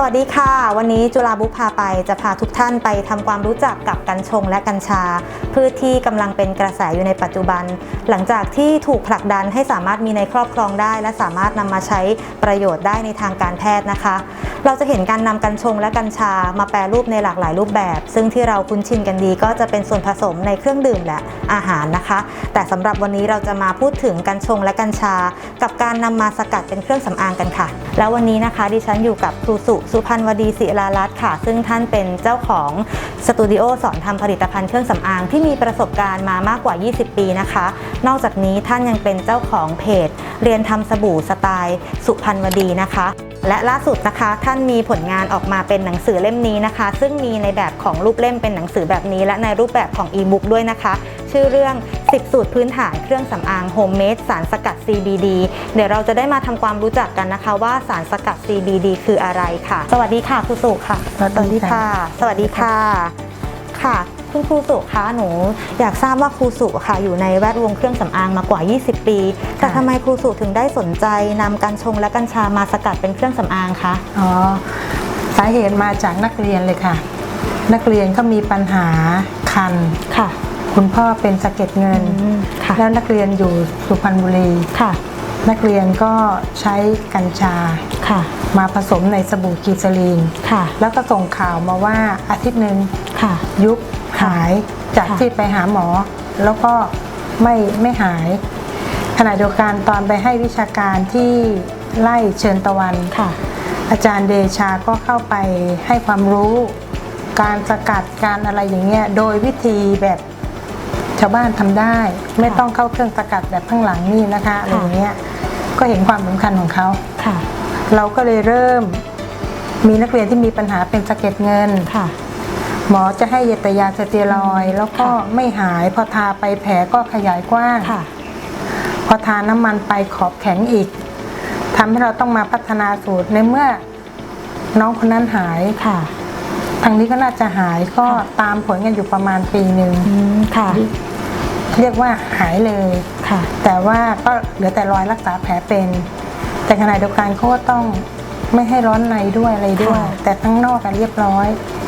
สวัสดีค่ะ วันนี้จุฬาบุพาไปจะพาทุกท่านไปทำความรู้จักกับกัญชงและกัญชา พืชที่กำลังเป็นกระแสอยู่ในปัจจุบัน หลังจากที่ถูกผลักดันให้สามารถมีในครอบครองได้ และสามารถนำมาใช้ประโยชน์ได้ในทางการแพทย์นะคะ เราจะเห็นการนำกัญชงและกัญชามาแปรรูปในหลากหลายรูปแบบ ซึ่งที่เราคุ้นชินกันดีก็จะเป็นส่วนผสมในเครื่องดื่มและอาหารนะคะ แต่สำหรับวันนี้เราจะมาพูดถึงกัญชงและกัญชา กับการนำมาสกัดเป็นเครื่องสำอางกันค่ะ แล้ววันนี้นะคะดิฉันอยู่กับครูสุสุพันวดีศิลารัตน์ค่ะ ซึ่งท่านเป็นเจ้าของสตูดิโอสอนทำผลิตภัณฑ์เครื่องสำอางที่มีประสบการณ์มามากกว่า 20 ปีนะคะ นอกจากนี้ท่านยังเป็นเจ้าของเพจ เรียนทำสบู่สไตล์ สุพันวดีนะคะและล่าสุดนะคะท่านมีผลงานออกมาเป็นหนังสือเล่มนี้นะคะ ซึ่งมีในแบบของรูปเล่มเป็นหนังสือแบบนี้ และในรูปแบบของอีบุ๊กด้วยนะคะ ชื่อเรื่อง 10 สูตรพื้นฐานเครื่องสำอางโฮมเมดสารสกัด CBD เดี๋ยวเราจะได้มาทำความรู้จักกันนะคะ ว่าสารสกัด CBD คืออะไรค่ะ สวัสดีค่ะครูสุค่ะสวัสดีค่ะ สวัสดีค่ะค่ะ คุณครูสุคะหนูอยากทราบว่าครูสุค่ะอยู่ในแวดวงเครื่องสำอางมากว่า 20 ปี แต่ทำไมครูสุถึงได้สนใจนำกัญชงและกัญชามาสกัดเป็นเครื่องสำอางคะอ๋อสาเหตุมาจากนักเรียนเลยค่ะ นักเรียนเขามีปัญหาคันค่ะ คุณพ่อเป็นสะเก็ดเงินอืมค่ะแล้วนักเรียนอยู่สุพรรณบุรีค่ะ นักเรียนก็ใช้กัญชาค่ะ มาผสมในสบู่กีซาลีนค่ะ แล้วก็ส่งข่าวมาว่าอาทิตย์หนึ่งค่ะ ยุบ หายจากค่ะที่ไปหาหมอ แล้วก็ไม่ไม่หาย ขณะเดียวกันตอนไปให้วิชาการที่ไล่เชิญตะวันค่ะอาจารย์เดชาก็เข้าไปให้ความรู้ การสกัดการอะไรอย่างเงี้ยโดยวิธีแบบชาวบ้านทำได้ ไม่ต้องเข้าเครื่องสกัดแบบข้างหลังนี่นะคะอะไรอย่างเงี้ยก็เห็นความสำคัญของเขาค่ะเราก็เลยเริ่มมีนักเรียนที่มีปัญหาเป็นสะเก็ดเงินค่ะ หมอจะให้เยตยาสเตียรอยด์แล้วก็ค่ะไม่หายพอทาไปแผลก็ขยายกว้างค่ะพอทาน้ำมันไปขอบแข็งอีกทำให้เราต้องมาพัฒนาสูตรในเมื่อน้องคนนั้นหายค่ะทางนี้ก็น่าจะหายก็ค่ะตามผลกันอยู่ประมาณปีหนึ่งอืมค่ะ เรียกว่าหายเลยค่ะ แต่ว่าก็เหลือแต่รอยรักษาแผลเป็น แต่ขณะเดียวกันเขาก็ต้องไม่ให้ร้อนในด้วยอะไรด้วยค่ะแต่ทั้างนอกกันเรียบร้อยค่ะค่ะ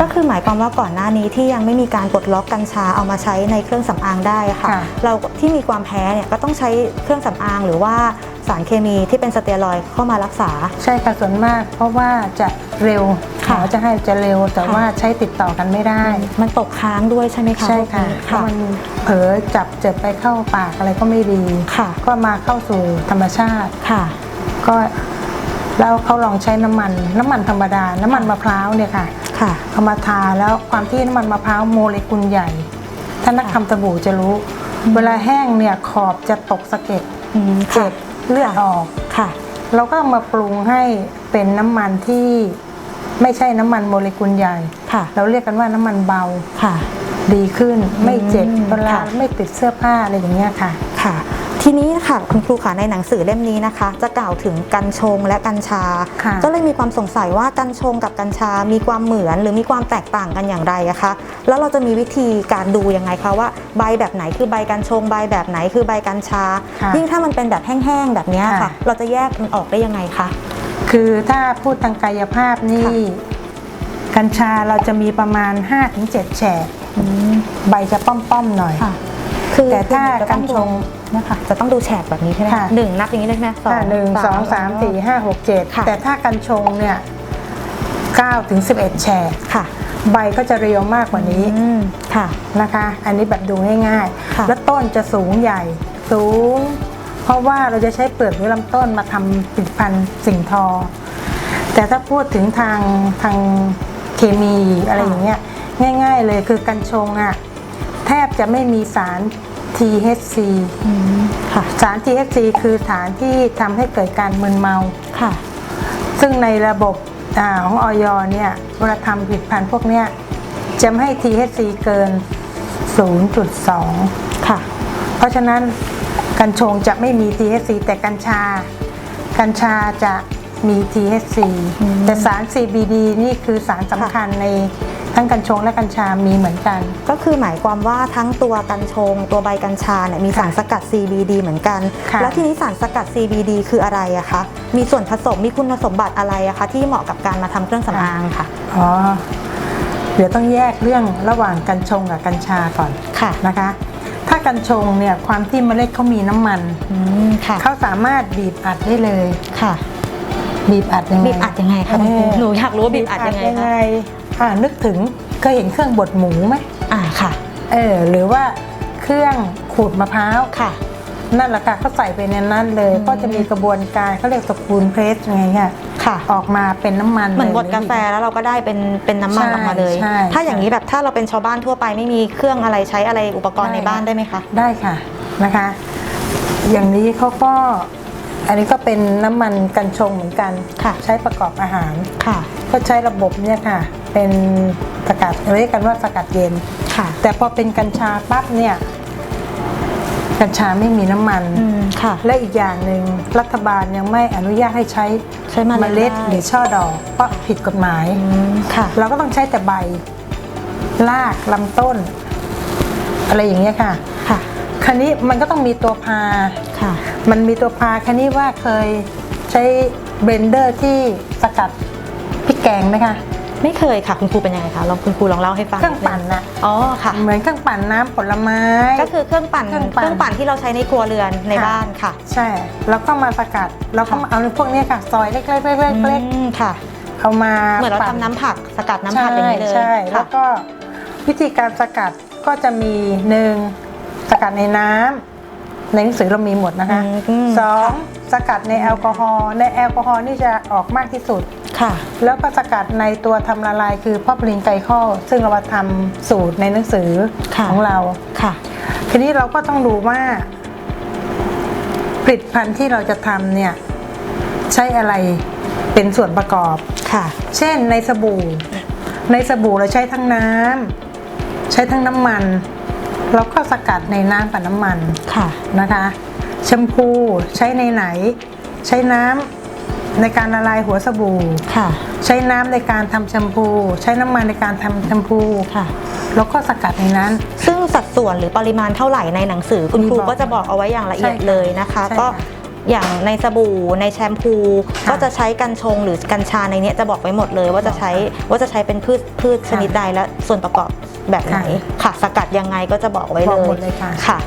ก็คือหมายความว่าก่อนหน้านี้ที่ยังไม่มีการปลดล็อกกัญชาเอามาใช้ในเครื่องสำอางได้อะค่ะค่ะ เราที่มีความแพ้เนี่ยก็ต้องใช้เครื่องสำอางหรือว่าสารเคมีที่เป็นสเตียรอยด์เข้ามารักษา ใช่ค่ะส่วนมาก เพราะว่าจะเร็วหค่ะมอจะให้จะเร็วแต่ค่ะว่าใช้ติดต่อกันไม่ได้ มันตกค้างด้วยใช่ไหมคะใช่ค่ะพวกนี้เพราะมันเผลอจับเจ็บไปเข้าปากอะไรก็ไม่ดีค่ะ ก็มาเข้าสู่ธรรมชาติค่ะ ก็แล้วเขาลองใช้น้ำมัน น้ำมันธรรมดา น้ำมันมะพร้าวเนี่ยค่ะ ค่ะเอามาทาแล้วความที่น้ำมันมะพร้าวโมเลกุลใหญ่ ถ้านักทำสบู่จะรู้ เวลาแห้งเนี่ยขอบจะตกสะเก็ดอืมเจ็บเลือดออกค่ะ เราก็เอามาปรุงให้เป็นน้ำมันที่ไม่ใช่น้ำมันโมเลกุลใหญ่ ค่ะเราเรียกกันว่าน้ำมันเบาค่ะ ดีขึ้นไม่เจ็บอืมเวลาค่ะ ไม่ติดเสื้อผ้าอะไรอย่างเงี้ยค่ะ ค่ะ ทีนี้ค่ะคุณครูค่ะในหนังสือเล่มนี้นะคะ จะกล่าวถึงกัญชงและกัญชาค่ะก็เลยมีความสงสัยว่ากัญชงกับกัญชา มีความเหมือนหรือมีความแตกต่างกันอย่างไรอะคะแล้วเราจะมีวิธีการดูยังไงคะว่าใบแบบไหนคือใบกัญชง ใบแบบไหนคือใบกัญชาค่ะยิ่งถ้ามันเป็นแบบแห้งๆแบบเนี้ยค่ะค่ะ เราจะแยกมันออกได้ยังไงคะคือถ้าพูดทางกายภาพนี่ค่ะกัญชาเราจะมีประมาณ 5-7 แฉกใบจะป้อมๆหน่อยค่ะคือแต่ถ้าจะต้องกัญชงดู นะคะ จะต้องดูแฉกแบบนี้ใช่ไหมค่ะ หนึ่งนับอย่างนี้เลยใช่ไหมค่ะหนึ่งสองสามสี่ห้าหกเจ็ดค่ะแต่ถ้ากัญชงเนี่ยเก้าถึงสิบเอ็ดแฉกค่ะใบก็จะเรียวมากกว่านี้อืมค่ะ นะคะ อันนี้แบบดูง่ายค่ะ ๆ แล้วต้นจะสูงใหญ่ สูง เพราะว่าเราจะใช้เปลือกหรือลำต้นมาทำผลิตภัณฑ์สิ่งทอ แต่ถ้าพูดถึงทางทางเคมีอะไรอย่างเงี้ยง่าย ๆ เลยคือกัญชงอะ่ะแทบจะไม่มีสาร THC อืมค่ะสาร THC คือสารที่ทำให้เกิดการมึนเมาค่ะ ซึ่งในระบบอาของออยเนี่ยเวลาทำผลิตภัณฑ์พวกเนี้ยจะไม่ให้ THC เกิน 0.2 ค่ะ เพราะฉะนั้นกัญชงจะไม่มี THC แต่กัญชา กัญชาจะมี THC อืมแต่สาร CBD นี่คือสารสำคัญใน ทั้งกัญชงและกัญชามีเหมือนกัน ก็คือหมายความว่าทั้งตัวกัญชง ตัวใบกัญชาเนี่ยมีสารสกัด CBD เหมือนกัน ค่ะ แล้วทีนี้สารสกัด CBD คืออะไรอะคะ มีส่วนผสมมีคุณสมบัติอะไรอะคะที่เหมาะกับการมาทำเครื่องสำอางค่ะ อ๋อเดี๋ยวต้องแยกเรื่องระหว่างกัญชงกับกัญชาก่อนค่ะนะคะ ถ้ากัญชงเนี่ยความที่เมล็ดเขามีน้ำมันอืมค่ะ เขาสามารถบีบอัดได้เลย ค่ะ บีบอัดยังไงบีบอัดยังไงคะคุณครูเออหนูอยากรู้ว่าบีบอัดยังไงยังคะไง อ่านึกถึงเคยเห็นเครื่องบดหมูไหมอ่าค่ะ เออหรือว่าเครื่องขูดมะพร้าวค่ะ นั่นแหละค่ะเขาใส่ไปในนั้นเลยอืมก็จะมีกระบวนการเขาเรียกสกูลเพรสไงค่ะค่ะ ออกมาเป็นน้ำมันเหมือนบดลยกาแฟแล้วเราก็ได้เป็นเป็นน้ำมันใช่ออกมาเลยใช่ถ้าอย่างนี้แบบถ้าเราเป็นชาวบ้านทั่วไปไม่มีเครื่องอะไรใช้อะไรอุปกรณ์ได้ในบ้านได้ไหมคะ ได้ค่ะนะคะ อย่างนี้เขาก็อันนี้ก็เป็นน้ำมันกัญชงเหมือนกันค่ะใช้ประกอบอาหารค่ะก็ใช้ระบบเนี่ยค่ะ เป็นสกัดเรียกกันว่าสกัดเย็น ค่ะ แต่พอเป็นกัญชาปั๊บเนี่ย กัญชาไม่มีน้ำมัน อืมค่ะ และอีกอย่างหนึ่งรัฐบาลยังไม่อนุญาตให้ใช้ใช้เมล็ดล็ดได้ หรือช่อดอกเพราะผิดกฎหมาย อืมค่ะ เราก็ต้องใช้แต่ใบรากลำต้น อะไรอย่างเงี้ยค่ะ ค่ะคันนี้มันก็ต้องมีตัวพา ค่ะ มันมีตัวพาคันนี้ว่าเคยใช้เบลนเดอร์ที่สกัดพริกแกงไหมคะ ไม่เคยค่ะคุณครูเป็นยังไงคะลองคุณครูลองเล่าให้ฟังเครื่องปั่นน่ะอ๋อค่ะเหมือนเครื่องปั่นน้ำผลไม้ ก็คือเครื่องปั่นเครื่องปั่น เครื่องปั่นที่เราใช้ในครัวเรือนในบ้านค่ะใช่ แล้วก็มาสกัดแล้วก็มาเอาพวกเนี้ยค่ะซอยเล็กๆเล็กๆเล็กอืมค่ะ ๆเอามาเหมือนเราปั่ทำน้ำผักสกัดน้ำผักอย่างนี้เลยใช่ใช่แล้ค่ะวก็วิธีการสกัดก็จะมีหนึ่งสกัดในน้ำในหนังสือเรามีหมดนะคะอืม สองสกัดในแอลกอฮอล์ในแอลกอฮอล์นี่จะออกมากที่สุด ค่ะ แล้วก็สกัดในตัวทำละลายคือพอปลินไกลคอลซึ่งเรามาทำสูตรในหนังสือค่ะของเราค่ะ ทีนี้เราก็ต้องดูว่า ผลิตภัณฑ์ที่เราจะทำเนี่ย ใช้อะไรเป็นส่วนประกอบค่ะ เช่นในสบู่ ในสบู่เราใช้ทั้งน้ำใช้ทั้งน้ำมันเราก็สกัดในน้ำกับน้ำมันค่ะนะคะ แชมพูใช้ในไหน ใช้น้ำ ในการละลายหัวสบู่ค่ะ ใช้น้ำในการทำแชมพู ใช้น้ำมันในการทำแชมพูค่ะ แล้วก็สกัดในนั้น ซึ่งสัดส่วนหรือปริมาณเท่าไหร่ในหนังสือ คุณครูมีบอกก็จะบอกเอาไว้อย่างละเอียดใช่ค่ะเลยนะคะใช่ค่ะก็อย่างในสบู่ในแชมพูค่ะก็จะใช้กัญชงหรือกัญชาในเนี้ยจะบอกไว้หมดเลย ว่าจะใช้ว่าจะใช้เป็นพืชพืชชนิดใดและส่วนประกอบแบบไหนค่ะ สกัดยังไงก็จะบอกไว้บเลอกยหมดเลยค่ะ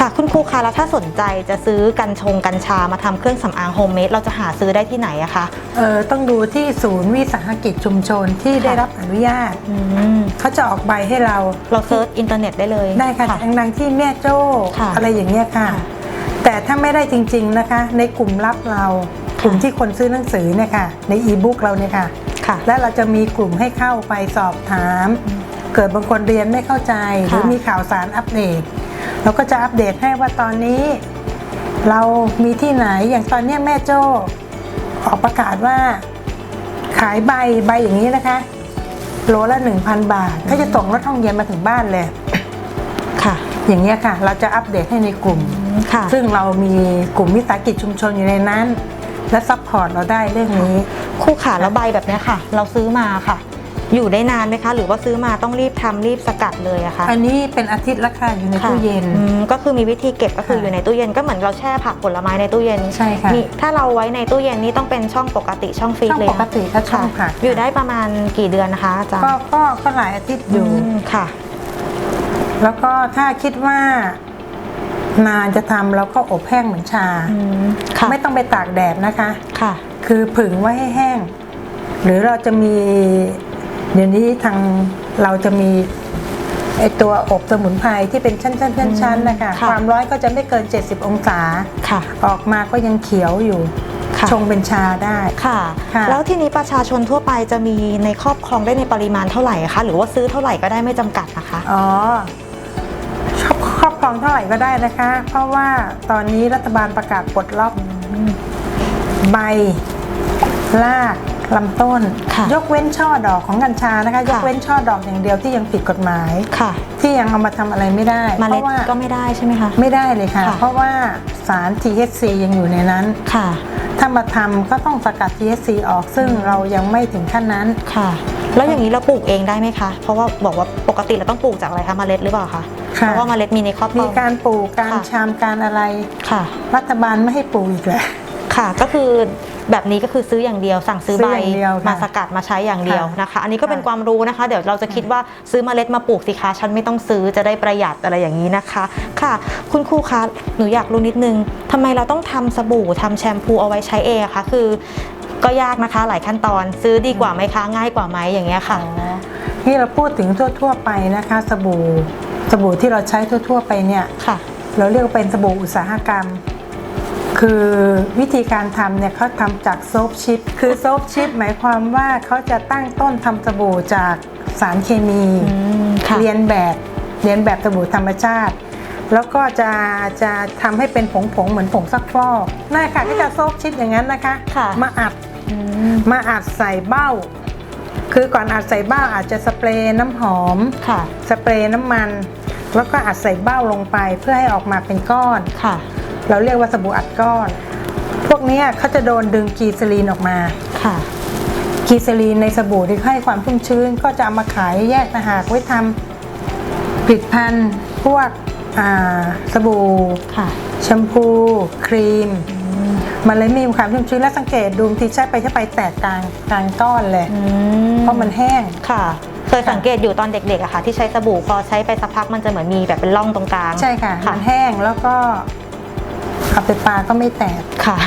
ค่ะค่ะคุณครูคะแล้วถ้าสนใจจะซื้อกัญชงกัญชามาทำเครื่องสำอางโฮมเมดเราจะหาซื้อได้ที่ไหนอะคะเออต้องดูที่ศูนย์วิสาหกิจชุมชนที่ได้รับอนุญาตอืมเขาจะออกใบให้เราเราเซิร์ชอินเทอร์เน็ตได้เลยได้ค่ะดังๆที่แม่โจ้ค่ะอะไรอย่างเงี้ยค่ะค่ะ แต่ถ้าไม่ได้จริง ๆนะคะ ในกลุ่มลับเรากลุ่มที่คนซื้อหนังสือเนี่ยค่ะ ในอีบุ๊กเราเนี่ยค่ะค่ะ และเราจะมีกลุ่มให้เข้าไปสอบถาม เกิดบางคนเรียนไม่เข้าใจ หรือมีข่าวสารอัปเดต เราก็จะอัปเดตให้ว่าตอนนี้ เรามีที่ไหนอย่างตอนเนี้ยแม่โจ้ออกประกาศว่า ขายใบใบอย่างนี้นะคะโลละ 1,000 บาทก็จะส่งรถห้องเย็นมาถึงบ้านเลยค่ะ อย่างเงี้ยค่ะ เราจะอัปเดตให้ในกลุ่มค่ะ ซึ่งเรามีกลุ่มวิสาหกิจชุมชนอยู่ในนั้น และซัพพอร์ตเราได้เรื่องนี้ คู่ขาแล้วใบแบบเนี้ยค่ะ เราซื้อมาค่ะ อยู่ได้นานไหมคะ หรือว่าซื้อมาต้องรีบทำรีบสกัดเลยอะคะอันนี้เป็นอาทิตย์ละค่ะอยู่ในค่ะตู้เย็นอืมก็คือมีวิธีเก็บก็คือค่ะอยู่ในตู้เย็นก็เหมือนเราแช่ผักผลไม้ในตู้เย็นใช่ค่ะมีถ้าเราไว้ในตู้เย็นนี่ต้องเป็นช่องปกติช่องฟรีซช่องเลยปกติถ้าช่องค่ะผักอยู่ได้ประมาณกี่เดือนนะคะอาจารย์ก็ก็ก็หลายอาทิตย์อยู่มค่ะ แล้วก็ถ้าคิดว่านานจะทำเราก็อบแห้งเหมือนชาอืมค่ะไม่ต้องไปตากแดดนะคะค่ะ คือผึ่งไว้ให้แห้ง หรือเราจะมี เดี๋ยวนี้ทางเราจะมีไอตัวอบสมุนไพรที่เป็นชั้นๆชั้นๆนะคะค่ะ ความร้อนก็จะไม่เกิน 70 องศา ค่ะ ออกมาก็ยังเขียวอยู่ ค่ะ ชงเป็นชาได้ ค่ะ ค่ะ แล้วทีนี้ประชาชนทั่วไปจะมีในครอบครองได้ในปริมาณเท่าไหร่คะ หรือว่าซื้อเท่าไหร่ก็ได้ไม่จำกัดนะคะ อ๋อชอบครอบครองเท่าไหร่ก็ได้นะคะ เพราะว่าตอนนี้รัฐบาลประกาศปลดล็อกใบราก ลำต้น ค่ะยกเว้นช่อดอกของกัญชานะคะค่ะยกเว้นช่อดอกอย่างเดียวที่ยังผิดกฎหมาย ค่ะ ที่ยังเอามาทำอะไรไม่ได้เมเพล็ดราะว่าก็ไม่ได้ใช่ไหมคะ ไม่ได้เลยค่ะ ค่ะ เพราะว่าสาร THC ยังอยู่ในนั้น ค่ะ ถ้ามาทำก็ต้องสกัด THC ออกซึ่งเรายังไม่ถึงขั้นนั้น ค่ะ แล้วอย่างนี้เราปลูกเองได้ไหมคะ เพราะว่าบอกว่าปกติเราต้องปลูกจากอะไรคะเมล็ดหรือเปล่าคะค่ะ เพราะว่าเมล็ดมีในครอบครมีองการปลูกการค่ะชามการอะไร ค่ะ รัฐบาลไม่ให้ปลูกอีกแล้ว ค่ะ ก็คือ แบบนี้ก็คือซื้ออย่างเดียว สั่งซื้อซื้ใบออย่างเดียวค่ะมาสกัดมาใช้อย่างเดียวค่ะนะคะ อันนี้ก็เป็นค่ะ ความรู้นะคะ เดี๋ยวเราจะคิดว่าซื้อเมล็ดมาปลูกสิคะฉันไม่ต้องซื้อจะได้ประหยัดอะไรอย่างนี้นะคะ ค่ะ คุณครูคะหนูอยากรู้นิดนึงทำไมเราต้องทำสบู่ทำแชมพูเอาไว้ใช้เองอะคะคือ ก็ยากนะคะหลายขั้นตอนซื้อดีกว่าไหมคะง่ายกว่าไหมอย่างเงี้ยค่ะอ๋อนี่เราพูดถึงทั่ว ๆ ไปนะคะ สบู่สบู่ที่เราใช้ทั่ว ๆ ไปเนี่ย ค่ะ เราเรียกว่าเป็นสบู่อุตสาหกรรม คือวิธีการทำเนี่ยเขาทำจากโซฟชิป คือโซฟชิปหมายความว่าเขาจะตั้งต้นทำสบู่จากสารเคมีอืมค่ะเรียนแบบเรียนแบบสบู่ธรรมชาติ แล้วก็จะจะทำให้เป็นผงผงๆเหมือนผงซักฟอกนั่นค่ะก็จะโซฟชิปอย่างนั้นนะคะค่ะมาอัดอืมมาอัดใส่เบ้า คือก่อนอัดใส่เบ้าอาจจะสเปรย์น้ำหอมค่ะสเปรย์น้ำมัน แล้วก็อัดใส่เบ้าลงไปเพื่อให้ออกมาเป็นก้อนค่ะ เราเรียกว่าสบู่อัดก้อน พวกเนี้ยเขาจะโดนดึงกีซาลีนออกมาค่ะกีซาลีนในสบู่ที่ให้ความชุ่มชื้น ก็จะเอามาขายแยกต่างหากไว้ทำผลิตภัณฑ์พวกอ่าสบู่ค่ะแชมพู ครีม มันเลยมีความชุ่มชื้นและสังเกตดูบางทีใช้ไปใช้ไปแตกกลางกลางก้อนเลยอืมเพราะมันแห้งค่ะเคยสังเกตอยู่ตอนเด็กๆอะค่ะ ที่ใช้สบู่พอใช้ไปสักพักมันจะเหมือนมีแบบเป็นร่องตรงกลาง ใช่ค่ะค่ะมันแห้งแล้วก็ เอาไปปาก็ไม่แตก ค่ะ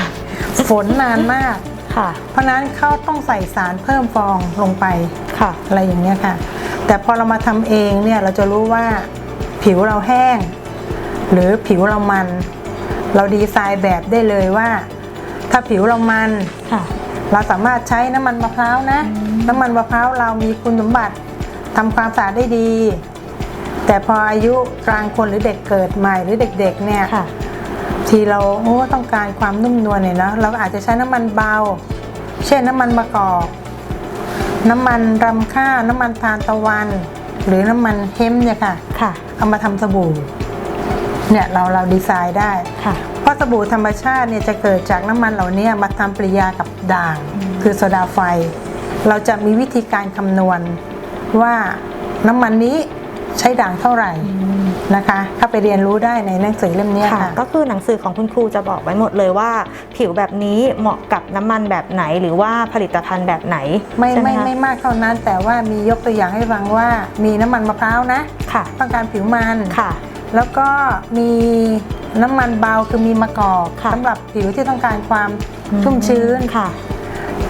ฝนนานมาก ค่ะ เพราะฉะนั้นเขาต้องใส่สารเพิ่มฟองลงไป ค่ะ อะไรอย่างเงี้ยค่ะ แต่พอเรามาทำเองเนี่ยเราจะรู้ว่าผิวเราแห้ง หรือผิวเรามัน เราดีไซน์แบบได้เลยว่า ถ้าผิวเรามัน ค่ะ เราสามารถใช้น้ำมันมะพร้าวนะ น้ำมันมะพร้าวเรามีคุณสมบัติทำความสะอาดได้ดี แต่พออายุกลางคนหรือเด็กเกิดใหม่หรือเด็กๆเนี่ยค่ะ ทีเราโอ้ต้องการความนุ่มนวลเนี่ยนะเราก็อาจจะใช้น้ำมันเบา เช่นน้ำมันมะกอก น้ำมันรำข้าวน้ำมันทานตะวัน หรือน้ำมันเฮมป์เนี่ยค่ะค่ะ เอามาทำสบู่เนี่ยเราเราดีไซน์ได้ค่ะเพราะสบู่ธรรมชาติเนี่ยจะเกิดจากน้ำมันเหล่านี้มาทำปฏิกิริยากับด่าง คือโซดาไฟ เราจะมีวิธีการคำนวณว่าน้ำมันนี้ ใช้ด่างเท่าไหร่นะคะเข้าไปเรียนรู้ได้ในหนังสือเล่มเนี้ยค่ะค่ะ ก็คือหนังสือของคุณครูจะบอกไว้หมดเลยว่า ผิวแบบนี้เหมาะกับน้ำมันแบบไหนหรือว่าผลิตภัณฑ์แบบไหน ไม่ใช่หไม่คะไม่มากเท่านั้นแต่ว่ามียกตัวอย่างให้ฟังว่ามีน้ำมันมะพร้าวนะค่ะต้องการผิวมันค่ะ แล้วก็มีน้ำมันเบาคือมีมะกอกค่ะสำหรับผิวที่ต้องการความชุ่มชื้นค่ะ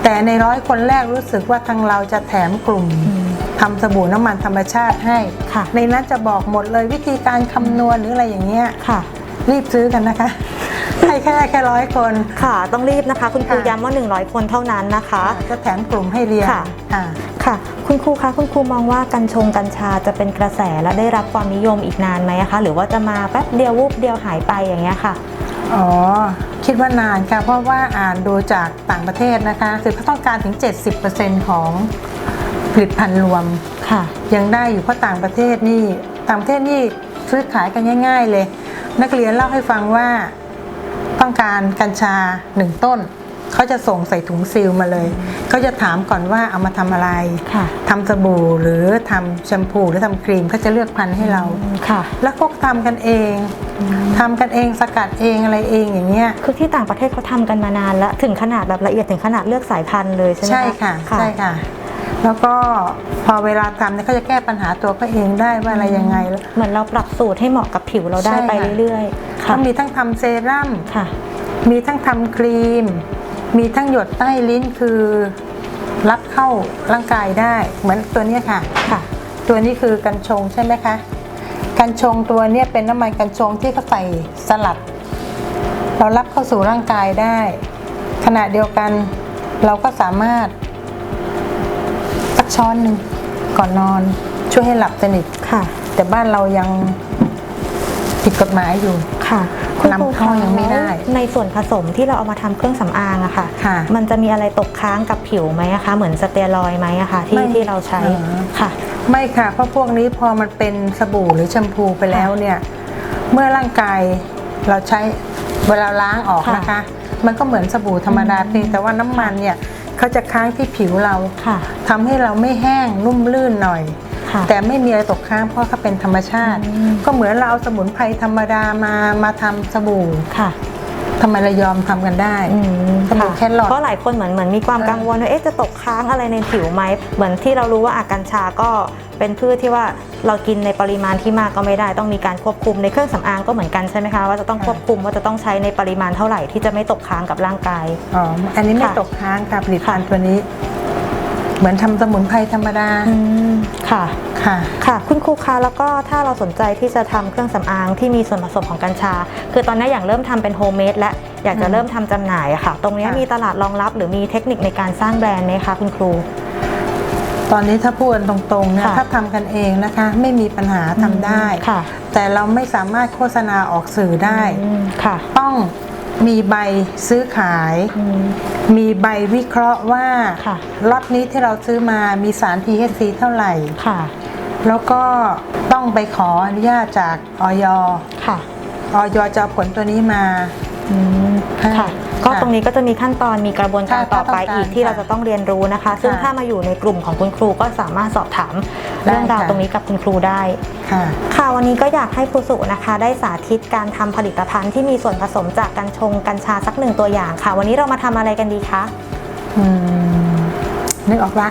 แต่ในร้อยคนแรกรู้สึกว่าทางเราจะแถมกลุ่มอืม ทำสบู่น้ำมันธรรมชาติให้ค่ะ ในนั้นจะบอกหมดเลยวิธีการคำนวณหรืออะไรอย่างเงี้ยค่ะ รีบซื้อกันนะคะให้แค่แค่ร้อยคน ค่ะ ต้องรีบนะคะ คุณครูค่ะ ย้ำว่า 100 คนเท่านั้นนะคะจะแถมกลุ่มให้เรียนค่ะค่ะค่ะ คุณครูคะคุณครูมองว่ากัญชงกัญชาจะเป็นกระแสและได้รับความนิยมอีกนานไหมคะ หรือว่าจะมาแป๊บเดียววูบเดียวหายไปอย่างเงี้ยค่ะ อ๋อ คิดว่านานค่ะ เพราะว่าอ่านดูจากต่างประเทศนะคะคือเขาต้องการถึง 70%ของ ผลิตภัณฑ์รวมค่ะ ยังได้อยู่เพราะต่างประเทศนี่ต่างประเทศนี่ซื้อขายกันง่าย ๆ เลย นักเรียนเล่าให้ฟังว่าต้องการกัญชาหนึ่งต้นเขาจะส่งใส่ถุงซีลมาเลยเขาจะถามก่อนว่าเอามาทำอะไรค่ะทำสบู่หรือทำแชมพูหรือทำครีมเขาจะเลือกพันธุ์ให้เราค่ะ แล้วพวกทำกันเองทำกันเองสกัดเองอะไรเองอย่างเงี้ยคือที่ต่างประเทศเขาทำกันมานานแล้วถึงขนาดแบบละเอียดถึงขนาดเลือกสายพันธุ์เลยใช่ไหมใช่ค่ะใช่ค่ะ แล้วก็พอเวลาทำเนี่ยเขาจะแก้ปัญหาตัวเขาเองได้ว่าอะไรยังไงเหมือนเราปรับสูตรให้เหมาะกับผิวเราได้ใช่ค่ะไปเรื่อยๆค่ะเขามีทั้งทำเซรั่มค่ะ มีทั้งทำครีม มีทั้งหยดใต้ลิ้นคือรับเข้าร่างกายได้ เหมือนตัวเนี้ยค่ะค่ะ ตัวนี้คือกัญชงใช่ไหมคะกัญชงตัวเนี้ยเป็นน้ำมันกัญชงที่เขาใส่สลัด เรารับเข้าสู่ร่างกายได้ ขณะเดียวกันเราก็สามารถสัก ช้อนหนึ่งก่อนนอน ช่วยให้หลับสนิทค่ะ แต่บ้านเรายังผิดกฎหมายอยู่ค่ะคุณครูลำท่อคะยังไม่ได้ ในส่วนผสมที่เราเอามาทำเครื่องสำอางอะค่ะค่ะ มันจะมีอะไรตกค้างกับผิวไหมอะคะ เหมือนสเตียรอยด์ไหมอะคะที่ไม่ที่เราใช้อ๋อค่ะ ไม่ค่ะ เพราะพวกนี้พอมันเป็นสบู่หรือแชมพูไปแล้วเนี่ย เมื่อร่างกายเราใช้เวลาล้างออกค่ะนะคะ มันก็เหมือนสบู่ธรรมดาเพียงแต่ว่าน้ำมันเนี่ย เขาจะค้างที่ผิวเราค่ะทำให้เราไม่แห้งนุ่มลื่นหน่อยค่ะแต่ไม่มีอะไรตกค้างเพราะเขาเป็นธรรมชาติอืมก็เหมือนเราเอาสมุนไพรธรรมดามามาทำสบู่ค่ะ ทำไมเรายอมทำกันได้อืมสบู่ค่ะแครอทเพราะหลายคนเหมือนเหมือนมีความเออกังวลว่าเอ๊ะจะตกค้างอะไรในผิวไหมเหมือนที่เรารู้ว่าอากัญชาก็เป็นพืชที่ว่าเรากินในปริมาณที่มากก็ไม่ได้ ต้องมีการควบคุมในเครื่องสำอางก็เหมือนกันใช่ไหมคะว่าจะต้องควบคุมว่าจะต้องใช้ในปริมาณเท่าไหร่ที่จะไม่ตกค้างกับร่างกายอ๋ออันนี้ไม่ค่ะตกค้างค่ะผลิตภัณฑ์ตัวนี้ เหมือนทำสมุนไพรธรรมดาอืมค่ะ ค่ะ ค่ะ คุณครูคะแล้วก็ถ้าเราสนใจที่จะทำเครื่องสำอางที่มีส่วนผสมของกัญชา คือตอนนี้อย่างเริ่มทำเป็นโฮมเมดและอยากจะอืมเริ่มทำจำหน่ายอะค่ะ ตรงนี้ค่ะ มีตลาดรองรับหรือมีเทคนิคในการสร้างแบรนด์ไหมคะคุณครู ตอนนี้ถ้าพูดกันตรงๆเนี่ยค่ะ ถ้าทำกันเองนะคะ ไม่มีปัญหาทำได้ ค่ะแต่เราไม่สามารถโฆษณาออกสื่อได้ อืมค่ะ ต้อง มีใบซื้อขาย อืม มีใบวิเคราะห์ว่าค่ะ ล็อตนี้ที่เราซื้อมามีสาร THC เท่าไหร่ ค่ะ แล้วก็ต้องไปขออนุญาตจากออยค่ะ ออยจะเอาผลตัวนี้มา อืมค่ะค่ะ ก็ค่ะ ตรงนี้ก็จะมีขั้นตอนมีกระบวนการค่ะต่อไปต้องการอีกที่ค่ะเราจะต้องเรียนรู้นะคะ ซึ่งค่ะถ้ามาอยู่ในกลุ่มของคุณครูก็สามารถสอบถามได้เรื่องราวค่ะ ตรงนี้กับคุณครูได้ ค่ะ ค่ะวันนี้ก็อยากให้ครูสุนะคะ ได้สาธิตการทำผลิตภัณฑ์ที่มีส่วนผสมจากกัญชงกัญชาสักหนึ่งตัวอย่างค่ะ วันนี้เรามาทำอะไรกันดีคะอืมนึกออกละ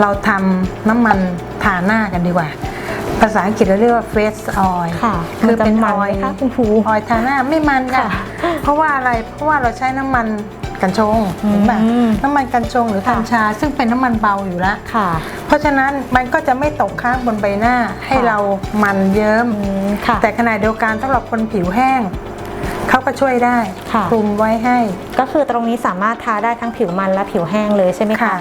เราทำน้ำมันทาหน้ากันดีกว่า ภาษาอังกฤษเราเรียกว่า face oil ค่ะคือเป็นมัอจะอไหมยคะคุณครูออยทาหน้าไม่มันค่ะค่ะ เพราะว่าอะไรเพราะว่าเราใช้น้ำมันกัญชงอืมเห็นป่ะน้ำมันกัญชงหรือค่ะกัญชา ซึ่งเป็นน้ำมันเบาอยู่แล้วค่ะ เพราะฉะนั้นมันก็จะไม่ตกค้างบนใบหน้าให้ค่ะเรามันเยิ้มอืมค่ะแต่ขณะเดียวกันสำหรับคนผิวแห้งเขาก็ช่วยได้ค่ะคลุมไว้ให้ ก็คือตรงนี้สามารถทาได้ทั้งผิวมันและผิวแห้งเลยใช่ไหมคะค่ะ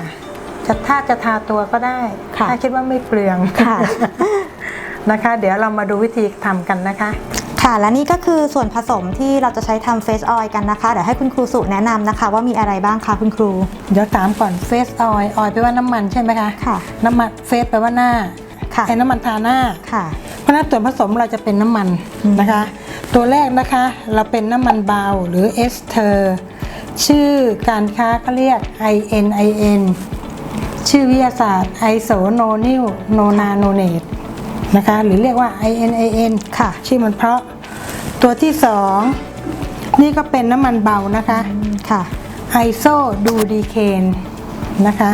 จะถ้าจะทาตัวก็ได้ค่ะถ้าคิดว่าไม่เปลืองค่ะ นะคะ เดี๋ยวเรามาดูวิธีทำกันนะคะ ค่ะและนี่ก็คือส่วนผสมที่เราจะใช้ทำเฟสออยกันนะคะ เดี๋ยวให้คุณครูสุแนะนำนะคะ ว่ามีอะไรบ้างคะคุณครู เดี๋ยวถามก่อนเฟสออยออยแปลว่าน้ำมันใช่ไหมคะค่ะ น้ำมันเฟสแปลว่าหน้าค่ะไอ้น้ำมันทาหน้าค่ะเพราะฉะนั้นส่วนผสมเราจะเป็นน้ำมันอืมนะคะ ตัวแรกนะคะเราเป็นน้ำมันเบาหรือเอสเทอร์ชื่อการค้าเขาเรียก ININ ชื่อวิทยาศาสตร์ไอโซโนนิลโนนาโนเนต นะคะ หรือเรียกว่า ININ ค่ะ ชื่อมันเพราะ ตัวที่สองนี่ก็เป็นน้ำมันเบานะคะค่ะไอโซดูดีเคนนะคะ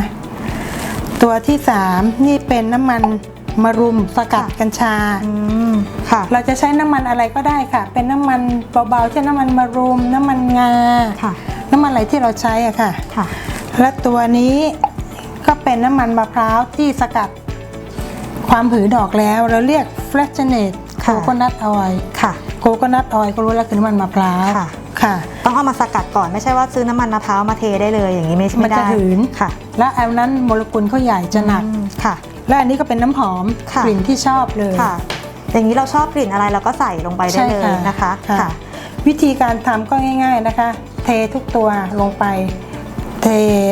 ตัวที่สามนี่เป็นน้ำมันมะรุมสกัดกัญชาอืมค่ะ เราจะใช้น้ำมันอะไรก็ได้ค่ะ เป็นน้ำมันเบาๆเช่นน้ำมันมะรุม น้ำมันงาค่ะ น้ำมันอะไรที่เราใช้อะค่ะค่ะ และตัวนี้ก็เป็นน้ำมันมะพร้าวที่สกัดความผือดอกแล้วเราเรียก fractionate ค่ะ coconut oil ค่ะ coconut oil ก็รู้แล้วคือน้ำมันมะพร้าวค่ะ ค่ะ ต้องเอามาสกัดก่อนไม่ใช่ว่าซื้อน้ำมันมะพร้าวมาเทได้เลยอย่างนี้ไม่มัไม่นได้จะหืนค่ะ และอันนั้นโมเลกุลเขาใหญ่จะหนักอืมค่ะ และอันนี้ก็เป็นน้ำหอมค่ะกลิ่นที่ชอบเลยค่ะ อย่างนี้เราชอบกลิ่นอะไรเราก็ใส่ลงไปได้เลยนะคะค่ะ วิธีการทำก็ง่าย ๆนะคะ เททุกตัวลงไปเท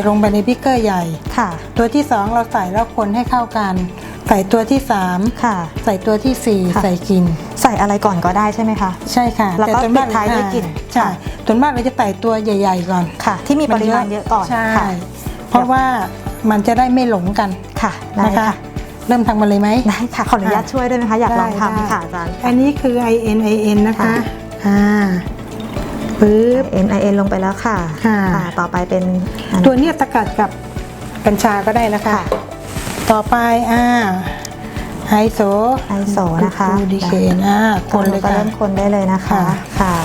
ลงไปในบิกเกอร์ใหญ่ค่ะ ตัวที่สองเราใส่แล้วคนให้เข้ากัน ใส่ตัวที่สามค่ะ ใส่ตัวที่สี่ค่ะ ใส่กลิ่นใส่อะไรก่อนก็ได้ใช่ไหมคะ ใช่ค่ะแล้วก็ส่นมปิดท้ายด้วยกลิ่นใช่ส่วนมากเราจะใส่ตัวใหญ่ ๆ ก่อนค่ะ ที่มีปริมาณเยอะก่อนใช่ค่ะเพราะว่ามันจะได้ไม่หลงกันค่ะได้นะคะ ค่ะเริ่มทำกันเลยไหม ได้ค่ะขออนุญาตช่วยด้วยนะคะ อยากลองได้ทำได้ค่ะอาจารย์ อันนี้คือ IN IN นะคะ ค่ะ อ่าปึ๊บ N I N ลงไปแล้วค่ะค่ะต่อไปเป็นอัน ตัวเนี้ยสกัดกับกัญชาก็ได้นะคะ ค่ะ ต่อไปอ่าไฮโซไอโซนะคะดูดีเคนอ่าคนเลยก็ค่ะ เริ่มคนได้เลยนะคะ ค่ะ ค่ะ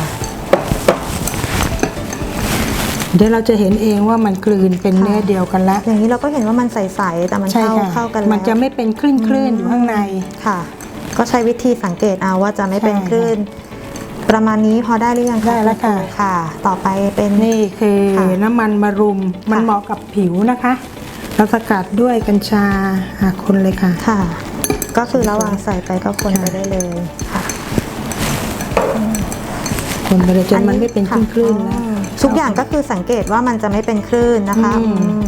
เดี๋ยวเราจะเห็นเองว่ามันกลืนเป็นค่ะเนื้อเดียวกันละอย่างนี้เราก็เห็นว่ามันใสๆแต่มันใช่เข้าค่ะเข้ากันแล้วมันจะไม่เป็นคลื่นคลื่นๆอยู่ข้างใน ค่ะ ก็ใช้วิธีสังเกตเอาว่าจะไม่เป็นใช่ค่ะคลื่น ประมาณนี้พอได้หรือยังได้แล้วค่ะ ณรูค่ะ ต่อไปเป็น นี่คือค่ะน้ำมันมารุม มันค่ะ เหมาะกับผิวนะคะ เราสกัดด้วยกัญชาอ่าคนเลยค่ะ ค่ะ ก็คือระหว่างใส่ไปก็คนไปได้เลยค่ะ คนไปเลยจนมันไม่เป็นคลื่นคลื่นๆค่ะนะอ๋อทุกอย่างก็คือสังเกตว่ามันจะไม่เป็นคลื่นนะคะอืมอืม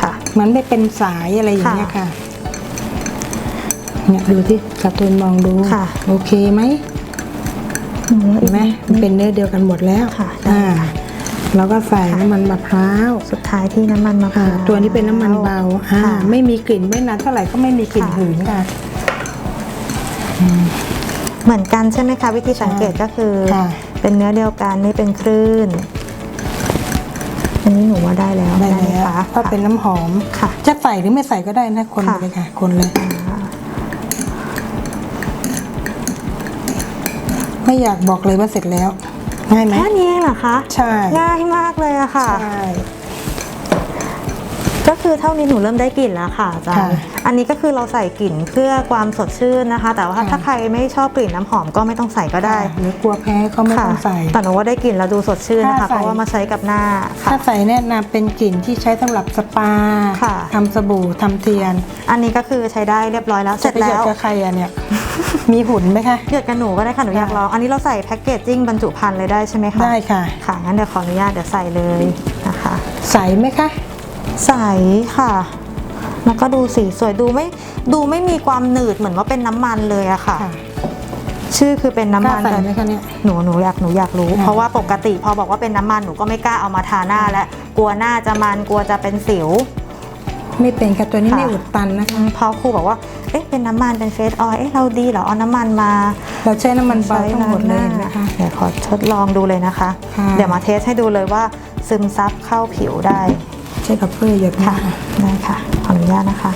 ค่ะ มันไม่เป็นสายอะไรอย่างเงี้ยค่ะค่ะเนี่ยดูที่การ์ตูนมองดูค่ะ โอเคไหมเห็นไหมมันเป็นเนื้อเดียวกันหมดแล้วค่ะอ่า แล้วก็ใส่น้ำมันมะพร้าวสุดท้ายที่น้ำมันมะพค่ะร้าวตัวนี้เป็นน้ำมันเบาอ่าค่ะไม่มีกลิ่นไม่นานเท่าไหร่ก็ไม่มีกลิ่นค่ะหืนค่ะเหมือนกันใช่ไหมคะ วิธีสังเกตก็คือค่ะเป็นเนื้อเดียวกันไม่เป็นคลื่น อันนี้หนูว่าได้แล้วได้หมแล้วคะเพราะเป็นน้ำหอมค่ะ จะใส่หรือไม่ใส่ก็ได้นะคนค่ะเลยค่ะ คนเลยไม่อยากบอกเลยว่าเสร็จแล้ว ง่ายไหมแค่นี้เองเหรอคะใช่ง่ายมากเลยอะค่ะ ใช่ ก็คือเท่านี้หนูเริ่มได้กลิ่นแล้วค่ะอาจารค่ะย์ อันนี้ก็คือเราใส่กลิ่นเพื่อความสดชื่นนะคะ แต่ว่าค่ะถ้าใครไม่ชอบกลิ่นน้ำหอมก็ไม่ต้องใส่ก็ได้หรือกลัวแพ้ก็ไม่ต้องใส่ แต่หนูว่าได้กลิ่นแล้วดูสดชื่นนะคะถ้าเพใส่ราะว่ามาใช้กับหน้าค่ะ ถ้าใส่แนะนำเป็นกลิ่นที่ใช้สำหรับสปาค่ะ ทำสบู่ทำเทียนอันนี้ก็คือใช้ได้เรียบร้อยแล้ว เสร็จจะไปหยแล้ดว กับใครอะเนี่ย มีหุ่นไหมคะหยดกับหนูก็ได้ค่ะ หนูอยากลอง อันนี้เราใส่แพ็กเกจจิ้งบรรจุภัณฑ์เลยได้ใช่ไหมคะ ได้ค่ะ ค่ะ งั้นเดี๋ยวขออนุญาตเดี๋ยวใส่เลยนะคะ ใสไหมคะ ใสค่ะ แล้วก็ดูสีสวยดูไม่ดูไม่มีความหนืดเหมือนว่าเป็นน้ำมันเลยอะค่ะค่ะชื่อคือเป็นน้ำกล้ามันใส่แต่ไหมคะเนี่ยหนูหนูอยากหนูอยากรู้ค่ะเพราะว่าปกติพอบอกว่าเป็นน้ำมันหนูก็ไม่กล้าเอามาทาหน้าและกลัวหน้าจะมันกลัวจะเป็นสิว ไม่เป็นค่ะตัวนี้ค่ะไม่อุดตันนะคะพอครูบอกว่าเอ๊ะเป็นน้ำมันเป็นเฟสออยล์เอ๊ะเราดีเหรอเอาน้ำมันมาเราใช้น้ำมันเบาทั้งหมดเลยใช้เห็นไหมคะเดี๋ยวขอทดลองดูเลยนะคะค่ะเดี๋ยวมาเทสให้ดูเลยว่าซึมซับเข้าผิวได้ใช้กับเพื่อหยดค่ะค่ะได้ค่ะขออนุญาตนะคะ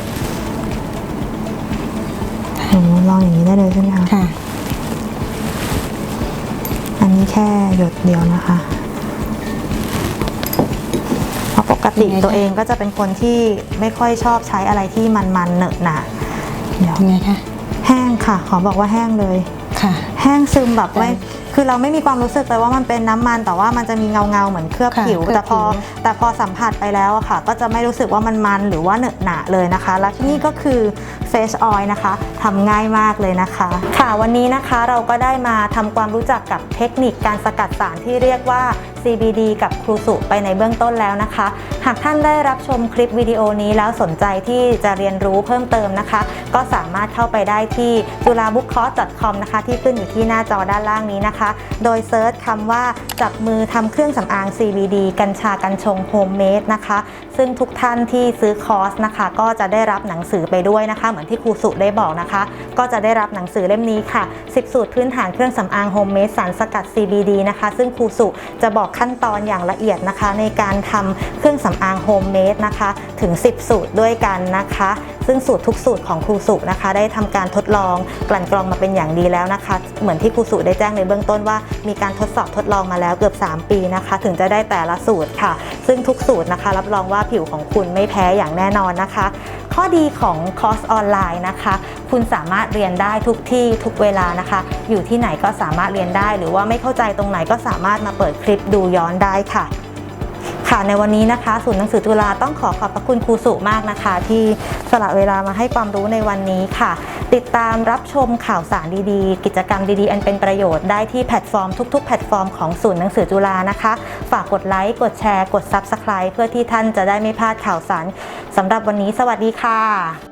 หนูลองอย่างนี้ได้เลยใช่ไหมคะค่ะอันนี้แค่หยดเดียวนะคะเพราะปกติยังไงคะตัวเองก็จะเป็นคนที่ไม่ค่อยชอบใช้อะไรที่มันๆเหนอะหนะ เดี๋ยวเป็นไงคะแห้งค่ะ ขอบอกว่าแห้งเลยค่ะ แห้งซึมแบบไม่ใช่ คือเราไม่มีความรู้สึกเลยว่ามันเป็นน้ำมัน แต่ว่ามันจะมีเงาเงาๆเหมือนเคลือบค่ะผิว เคลือบแต่พอผิว แต่พอสัมผัสไปแล้วอะค่ะ ก็จะไม่รู้สึกว่ามันมันหรือว่าเหนอะหนะเลยนะคะ และที่นี่ก็คือ Face Oil นะคะทำง่ายมากเลยนะคะ ค่ะวันนี้นะคะเราก็ได้มาทำความรู้จักกับเทคนิคการสกัดสารที่เรียกว่า CBD กับครูสุไปในเบื้องต้นแล้วนะคะ หากท่านได้รับชมคลิปวิดีโอนี้แล้วสนใจที่จะเรียนรู้เพิ่มเติมนะคะ ก็สามารถเข้าไปได้ที่จุฬาบุ๊กคอร์ส .com นะคะ ที่ขึ้นอยู่ที่หน้าจอด้านล่างนี้นะคะโดยเซิร์ชคำว่าจับมือทำเครื่องสำอาง CBD กัญชากัญชงโฮมเมดนะคะ ซึ่งทุกท่านที่ซื้อคอร์สนะคะ ก็จะได้รับหนังสือไปด้วยนะคะ เหมือนที่ครูสุได้บอกนะคะ ก็จะได้รับหนังสือเล่มนี้ค่ะ 10 สูตรพื้นฐานเครื่องสำอางโฮมเมดสารสกัด CBD นะคะ ซึ่งครูสุจะบอกขั้นตอนอย่างละเอียดนะคะ ในการทำเครื่องสำอางโฮมเมดนะคะ ถึง 10 สูตรด้วยกันนะคะ ซึ่งสูตรทุกสูตรของครูสุนะคะ ได้ทำการทดลองกลั่นกรองมาเป็นอย่างดีแล้วนะคะ เหมือนที่ครูสุได้แจ้งในเบื้องตต้นว่ามีการทดสอบทดลองมาแล้วเกือบ 3 ปีนะคะ ถึงจะได้แต่ละสูตรค่ะ ซึ่งทุกสูตรนะคะ รับรองว่าผิวของคุณไม่แพ้อย่างแน่นอนนะคะ ข้อดีของคอร์สออนไลน์นะคะ คุณสามารถเรียนได้ทุกที่ทุกเวลานะคะ อยู่ที่ไหนก็สามารถเรียนได้ หรือว่าไม่เข้าใจตรงไหนก็สามารถมาเปิดคลิปดูย้อนได้ค่ะ ค่ะในวันนี้นะคะ ศูนย์หนังสือจุฬาต้องขอขอบพระคุณครูสุมากนะคะ ที่สละเวลามาให้ความรู้ในวันนี้ค่ะ ติดตามรับชมข่าวสารดีๆ กิจกรรมดีๆ อันเป็นประโยชน์ได้ที่แพลตฟอร์มทุกๆ แพลตฟอร์มของศูนย์หนังสือจุฬานะคะ ฝากกดไลค์กดแชร์ กด Subscribe เพื่อที่ท่านจะได้ไม่พลาดข่าวสารสำหรับวันนี้ สวัสดีค่ะ